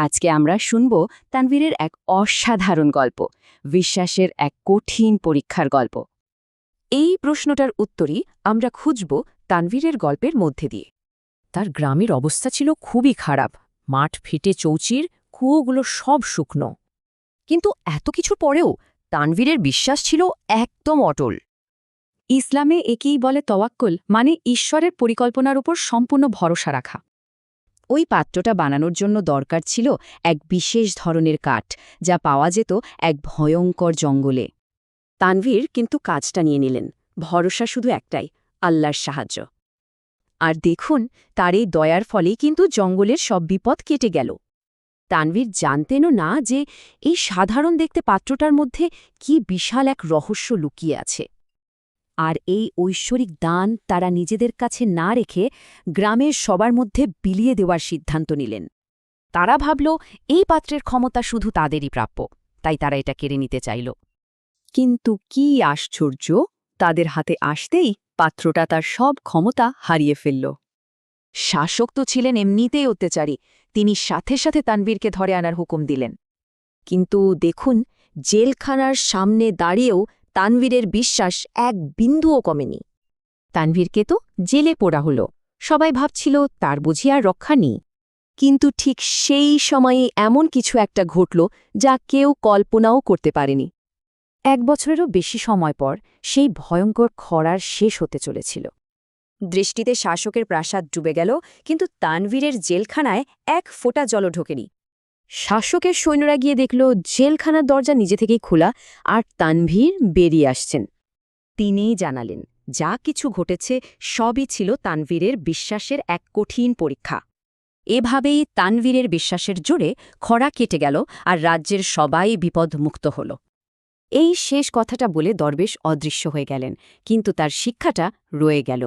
আজকে আমরা শুনব তানভীরের এক অসাধারণ গল্প, বিশ্বাসের এক কঠিন পরীক্ষার গল্প। এই প্রশ্নটার উত্তরই আমরা খুঁজব তানভীরের গল্পের মধ্যে দিয়ে। তার গ্রামের অবস্থা ছিল খুবই খারাপ, মাঠ ফেটে চৌচির, কুয়োগুলো সব শুকনো। কিন্তু এত কিছু পরেও তানভীরের বিশ্বাস ছিল একদম অটল। ইসলামে একেই বলে তওয়াক্কুল মানে ঈশ্বরের পরিকল্পনার উপর সম্পূর্ণ ভরসা রাখা। ওই পাত্রটা বানানোর জন্য দরকার ছিল এক বিশেষ ধরনের কাঠ, যা পাওয়া যেত এক ভয়ঙ্কর জঙ্গলে। তানভীর কিন্তু কাজটা নিয়ে নিলেন, ভরসা শুধু একটাই, আল্লাহর সাহায্য। আর দেখুন, তার এই দয়ার ফলেই কিন্তু জঙ্গলের সব বিপদ কেটে গেল। তানভীর জানতেনও না যে এই সাধারণ দেখতে পাত্রটার মধ্যে কি বিশাল এক রহস্য লুকিয়ে আছে। আর এই ঐশ্বরিক দান তারা নিজেদের কাছে না রেখে গ্রামের সবার মধ্যে বিলিয়ে দেওয়ার সিদ্ধান্ত নিলেন। তারা ভাবল, এই পাত্রের ক্ষমতা শুধু তাদেরই প্রাপ্য, তাই তারা এটা কেড়ে নিতে চাইল। কিন্তু কি আশ্চর্য, তাদের হাতে আসতেই পাত্রটা তার সব ক্ষমতা হারিয়ে ফেলল। শাসক তো ছিলেন এমনিতেই অত্যাচারী, তিনি সাথে সাথে তানবীরকে ধরে আনার হুকুম দিলেন। কিন্তু দেখুন, জেলখানার সামনে দাঁড়িয়েও তানভীরের বিশ্বাস এক বিন্দুও কমেনি। তানভীরকে তো জেলে পোড়া হল। সবাই ভাবছিল, তার বুঝি আর রক্ষা নেই। কিন্তু ঠিক সেই সময়ে এমন কিছু একটা ঘটল যা কেউ কল্পনাও করতে পারেনি। এক বছরেরও বেশি সময় পর সেই ভয়ঙ্কর খরার শেষ হতে চলেছিল। দৃষ্টিতে শাসকের প্রাসাদ ডুবে গেল, কিন্তু তানভীরের জেলখানায় এক ফোঁটা জল ঢোকেনি। শাসকের সৈন্যরা গিয়ে দেখল, জেলখানার দরজা নিজে থেকেই খোলা আর তানভীর বেরিয়ে আসছেন। তিনিই জানালেন, যা কিছু ঘটেছে সবই ছিল তানভীরের বিশ্বাসের এক কঠিন পরীক্ষা। এভাবেই তানভীরের বিশ্বাসের জোরে খরা কেটে গেল আর রাজ্যের সবাই বিপদমুক্ত হল। এই শেষ কথাটা বলে দরবেশ অদৃশ্য হয়ে গেলেন, কিন্তু তার শিক্ষাটা রয়ে গেল।